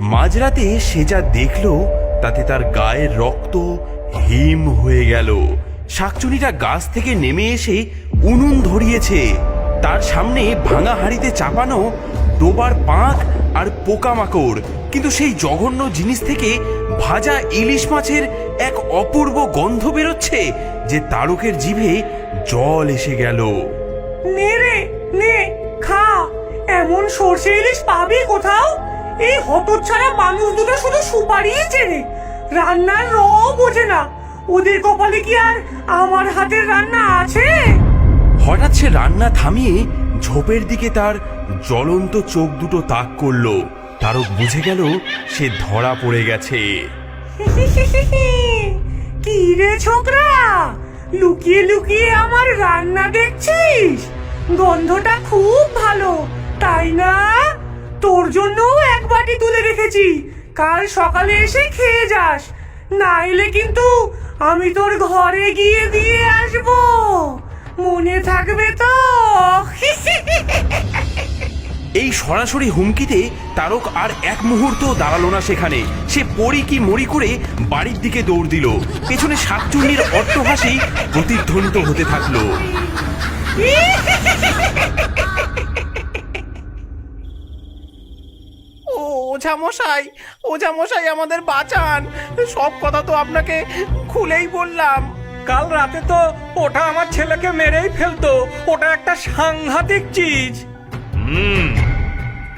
মাঝরাতে সে যা দেখল, তাতে তার গায়ের রক্ত হিম হয়ে গেল। শাকচুনিটা গাছ থেকে নেমে এসে উনুন ধরিয়েছে। তার সামনে ভাঙা হাড়িতে চাপানো ডোবার পাঁক আর পোকামাকড়। কিন্তু সেই জঘন্য জিনিস থেকে ভাজা ইলিশ মাছের এক অপূর্ব গন্ধ বেরোচ্ছে, যে তারকের জিভে জল এসে গেল। নে রে, নে, খা। এমন সর্ষে ইলিশ পাবি কোথাও? এই হতচ্ছাড়া মানুষ দুটো শুধু সুপারিই চেনে। রান্নার র বোঝে না। ওদের কপালে কি আর আমার হাতের রান্না আছে? হঠাৎ সে রান্না থামিয়ে ঝোপের দিকে তার জ্বলন্ত চোখ দুটো তাক করল। তারক বুঝে গেল সে ধরা পড়ে গেছে। কি রে ছোকরা? লুকিয়ে লুকিয়ে আমার রান্না দেখছিস? গন্ধটা খুব ভালো তাই না? তোর জন্যও এক বাটি তুলে রেখেছি। কাল সকালে এসে খেয়ে যাস। না এলে কিন্তু আমি তোর ঘরে গিয়ে দিয়ে আসব। মনে থাকবে তো? এই সরাসরি হুমকিতে তারক আর এক মুহূর্ত দাঁড়াল না সেখানে। সে পড়ি কি মরি করে বাড়ির দিকে দৌড় দিল। পেছনে শাকচুন্নির অট্টহাসি প্রতিধ্বনিত হতে থাকল। ও ওঝা মশাই ওঝা মশাই আমাদের বাঁচান। সব কথা তো আপনাকে খুলেই বললাম। কাল রাতে তো ওটা আমার ছেলেকে মেরেই ফেলতো। ওটা একটা সাংঘাতিক চিজ। হুম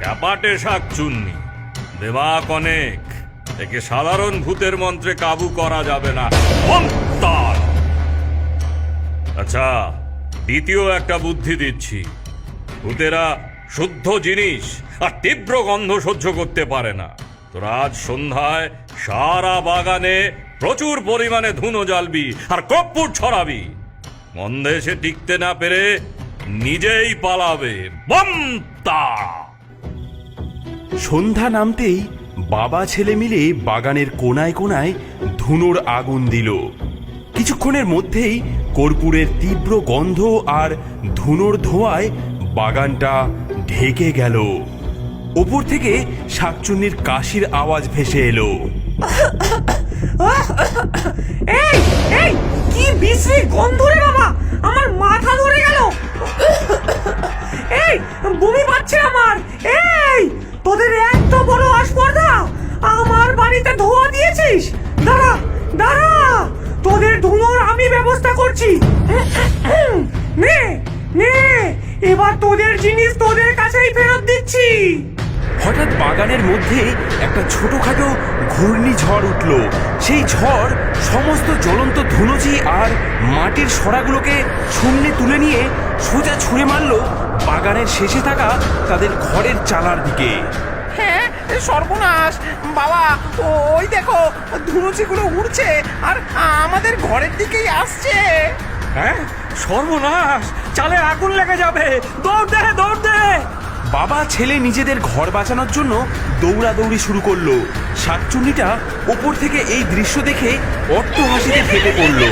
ক্যাপাটে শাক চুন্নি। দেমাক অনেক। একে সাধারণ ভূতের মন্ত্রে কাবু করা যাবে না। মন্তার আচ্ছা দ্বিতীয় একটা বুদ্ধি দিচ্ছি। ভূতেরা শুদ্ধ জিনিস আর তীব্র গন্ধ সহ্য করতে পারে না। তোরা আজ সন্ধ্যায় সারা বাগানে প্রচুর পরিমাণে ধুনো জ্বালবি আর কপ্পুর ছড়াবি। মন্দে এসে টিকতে না পেরে নিজেই পালাবে। বমতা সন্ধ্যা নামতেই বাবা ছেলে মিলে বাগানের কোনায় কোনায় ধুনোর আগুন দিল। কিছুক্ষণের মধ্যেই কর্পূরের তীব্র গন্ধ আর ধুনোর ধোঁয়ায় বাগানটা ঢেকে গেল। ওপর থেকে শাকচুন্নির কাশির আওয়াজ ভেসে এলো। এই এই, কি বিশ্রী গন্ধ রে বাবা! আমার মাথা ধরে গেল। এই, বমি পাচ্ছে আমার। এই, তোদের এত বড় আসপর্দা! আমার বাড়িতে ধোয়া দিয়েছিস? দাঁড়া দাঁড়া! তোদের ধুনোর আমি ব্যবস্থা করছি। নে নে এবার তোদের জিনিস তোদের কাছেই ফেরত দিচ্ছি। হঠাৎ বাগানের মধ্যে একটা ছোটখাটো ঘূর্ণিঝড় উঠল। সেই ঝড় সমস্ত জ্বলন্ত ধুনুচি আর মাটির সরাগুলোকে শূন্যে তুলে নিয়ে সোজা ছুঁড়ে মারল বাগানের শেষে থাকা তাদের ঘরের চালার দিকে। হ্যাঁ সর্বনাশ। বাবা ওই দেখো ধুনুচিগুলো উড়ছে আর আমাদের ঘরের দিকেই আসছে। হ্যাঁ? সর্বনাশ! চালে আগুন লেগে যাবে! দৌড় দে দৌড় দে! বাবা, ছেলে নিজেদের ঘর বাঁচানোর জন্য দৌড়াদৌড়ি শুরু করল। শাকচুন্নিটা ওপর থেকে এই দৃশ্য দেখে অট্ট হাসিতে ফেটে পড়ল।